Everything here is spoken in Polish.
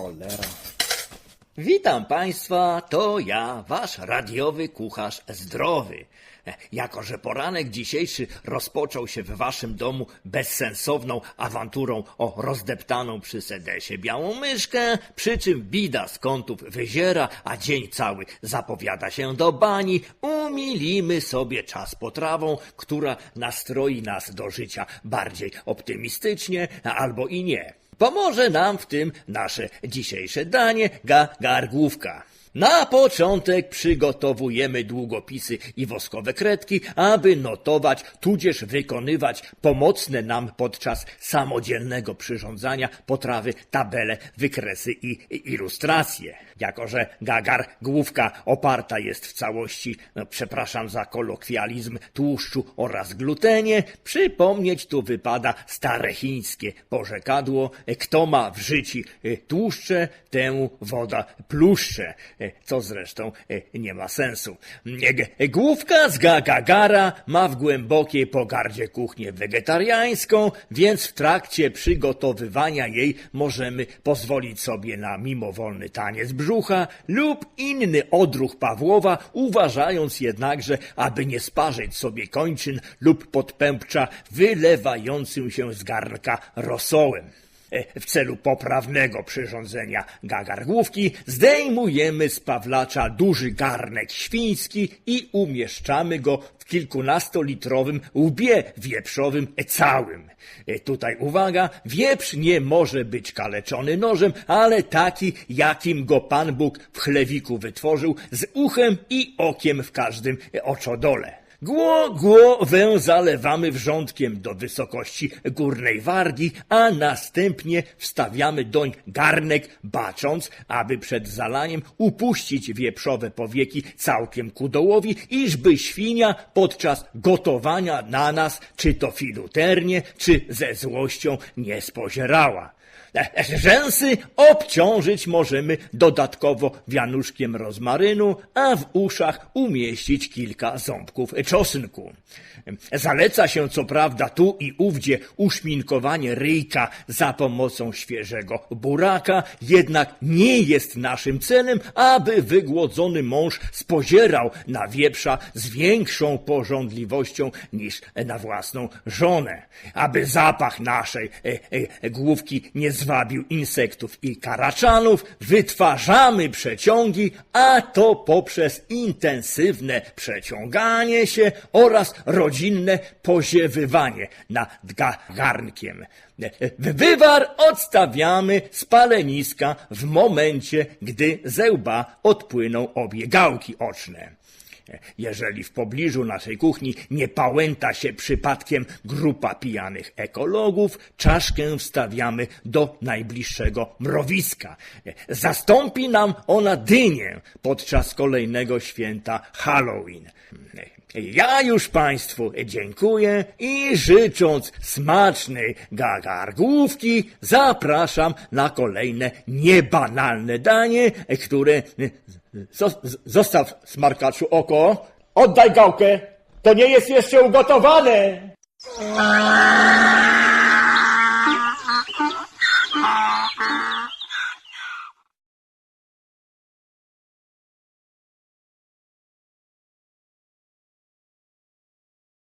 Cholera. Witam Państwa, to ja, Wasz radiowy kucharz zdrowy. Jako, że poranek dzisiejszy rozpoczął się w Waszym domu bezsensowną awanturą o rozdeptaną przy sedesie białą myszkę, przy czym bida z kątów wyziera, a dzień cały zapowiada się do bani, umilimy sobie czas potrawą, która nastroi nas do życia bardziej optymistycznie, albo i nie. Pomoże nam w tym nasze dzisiejsze danie ga gargłówka. Na początek przygotowujemy długopisy i woskowe kredki, aby notować, tudzież wykonywać pomocne nam podczas samodzielnego przyrządzania potrawy tabele, wykresy i ilustracje. Jako, że gagar główka oparta jest w całości, no, przepraszam za kolokwializm, tłuszczu oraz glutenie, przypomnieć tu wypada stare chińskie porzekadło, kto ma w życiu e, tłuszcze, temu woda pluszcze, co zresztą e, nie ma sensu. E, Główka z Gagagara ma w głębokiej pogardzie kuchnię wegetariańską, więc w trakcie przygotowywania jej możemy pozwolić sobie na mimowolny taniec brzucha lub inny odruch Pawłowa, uważając jednakże, aby nie sparzyć sobie kończyn lub podpępcza wylewającym się z garnka rosołem. E, W celu poprawnego przyrządzenia gagargłówki zdejmujemy z pawlacza duży garnek świński i umieszczamy go w kilkunastolitrowym łbie wieprzowym całym. E, Tutaj uwaga, wieprz nie może być kaleczony nożem, ale taki, jakim go Pan Bóg w chlewiku wytworzył, z uchem i okiem w każdym oczodole. Gło, głowę zalewamy wrzątkiem do wysokości górnej wargi, a następnie wstawiamy doń garnek, bacząc, aby przed zalaniem upuścić wieprzowe powieki całkiem ku dołowi, iżby świnia podczas gotowania na nas, czy to filuternie, czy ze złością nie spozierała. Rzęsy obciążyć możemy dodatkowo wianuszkiem rozmarynu, a w uszach umieścić kilka ząbków czosnku. Zaleca się co prawda tu i ówdzie uszminkowanie ryjka za pomocą świeżego buraka, jednak nie jest naszym celem, aby wygłodzony mąż spozierał na wieprza z większą pożądliwością niż na własną żonę. Aby zapach naszej e, e, główki nie zwabił insektów i karaczanów, wytwarzamy przeciągi, a to poprzez intensywne przeciąganie się oraz rodzinne poziewywanie nad ga- garnkiem. Wywar odstawiamy z paleniska w momencie, gdy ze łba odpłyną obie gałki oczne. Jeżeli w pobliżu naszej kuchni nie pałęta się przypadkiem grupa pijanych ekologów, czaszkę wstawiamy do najbliższego mrowiska. Zastąpi nam ona dynię podczas kolejnego święta Halloween. Ja już Państwu dziękuję i życząc smacznej gagargłówki zapraszam na kolejne niebanalne danie, które... Zos- Zostaw, smarkaczu, oko. Oddaj gałkę. To nie jest jeszcze ugotowane.